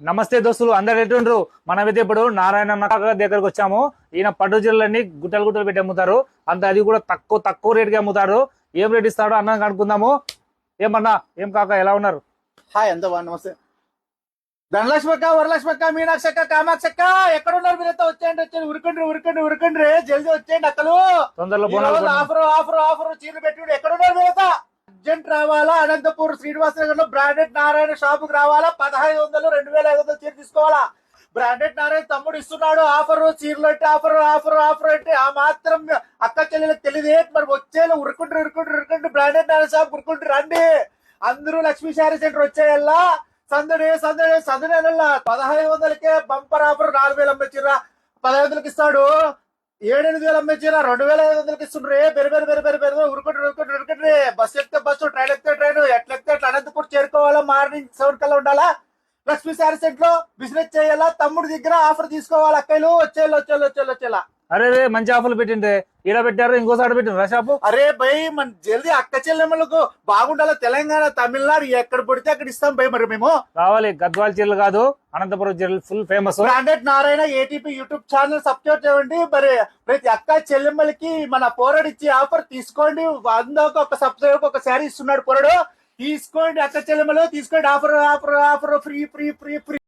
నమస్తే దోస్తులు అందరు ఎటుండ్రు మనమైతే ఇప్పుడు నారాయణ నక్క దగ్గరకు వచ్చాము. ఈయన పట్టు చీరలన్నీ గుట్టలు గుట్టలు పెట్టి అమ్ముతారు. అంత అది కూడా తక్కువ తక్కువ రేటుకి అమ్ముతారు ఏం రేట్ ఇస్తాడో అన్న కనుక్కుందాము. ఏమన్నా ఏం కాక ఎలా ఉన్నారు? హాయ్ అంత బాగా నమస్తే. ధనలక్ష్మి అక్క వరలక్ష్మి అక్క మీనాక్షి అక్క కామాక్షి అక్క ఎక్కడ ఉన్నారు మీరైతే? వచ్చేయండి వచ్చేయండి ఉరకండి ఉరకండి ఉరకండి జల్దీ వచ్చేయండి అక్కలు. తొందరలో ఆఫర్ ఆఫర్ ఆఫర్ చీరలు పెట్టి ఎక్కడ ఉన్నారు మీరైతే? అర్జెంట్ రావాలా అనంతపూర్ శ్రీనివాసనగర్లో బ్రాండెడ్ నారాయణ షాపుకి రావాలా పదహైదు వందలు రెండు వేల ఐదు వందలు చీర తీసుకోవాలా బ్రాండెడ్ నారాయణ తమ్ముడు ఇస్తున్నాడు ఆఫర్ చీరలు అంటే ఆఫర్ ఆఫర్ ఆఫర్ అంటే ఆ మాత్రం అక్క చెల్లెలకు తెలియదే మరి వచ్చేలా ఉరుకుంటారు ఉరుకుంటారు ఉరుకుంటారు బ్రాండెడ్ నారాయణ షాప్ ఉరుకుంటారు రండి అందరూ లక్ష్మీ శారీ సెంటర్ వచ్చేయల్లా సందడి సందడి సందడి పదహైదు వందలకే బంపర్ ఆఫర్ నాలుగు వేలు అమ్మచ్చిర్రా పదహైదు వందలకి ఇస్తాడు ఏడెనిమిది వేలు అమ్మచ్చిర్రా రెండు వేల ఐదు వందలకి ఇస్తుండ్రే బెరు బెరు బెరు బెరు బెరు ఉరుకుంటారు ఉరుకుంటారు ఉరుకుంటారు బస్ బస్సు ట్రైన్ ఎక్కితే ట్రైన్ ఎట్లా ఎక్కితే ఎట్లా అనంతపూర్ చేరుకోవాలా? మార్నింగ్ సెవెన్ కల్లా ఉండాలా? లక్ష్మీ శారీ సెంటర్లో బిజినెస్ చేయాలా? తమ్ముడు దగ్గర ఆఫర్ తీసుకోవాలి? అక్కలు వచ్చేలా వచ్చేలా వచ్చేలా వచ్చేలా అరే రే మంచి ఆఫర్లు పెట్టిండే ఈడ పెట్టారు ఇంకోసారి పెట్టిండ్రు షాపు. అరే భయ్ మన జల్దీ అక్క చెల్లెమ్మలకు బాగుండాలా? తెలంగాణ తమిళనాడు ఎక్కడ పడితే అక్కడ ఇస్తాం భయ్ మరి మేము. రావాలి గద్వాల చీరలు కాదు అనంతపురం చీరలు full famous branded Narayana ATP YouTube channel subscribe చేయండి. మరి ప్రతి అక్క చెల్లెమ్మలకి మన పోరాడు ఇచ్చే ఆఫర్ తీసుకోండి. వందకు ఒక సబ్స్క్రైబ్ ఒక శారీ ఇస్తున్నాడు పోరాడు. తీసుకోండి అక్క చెల్లెమలో తీసుకోండి. Offer offer offer free free free free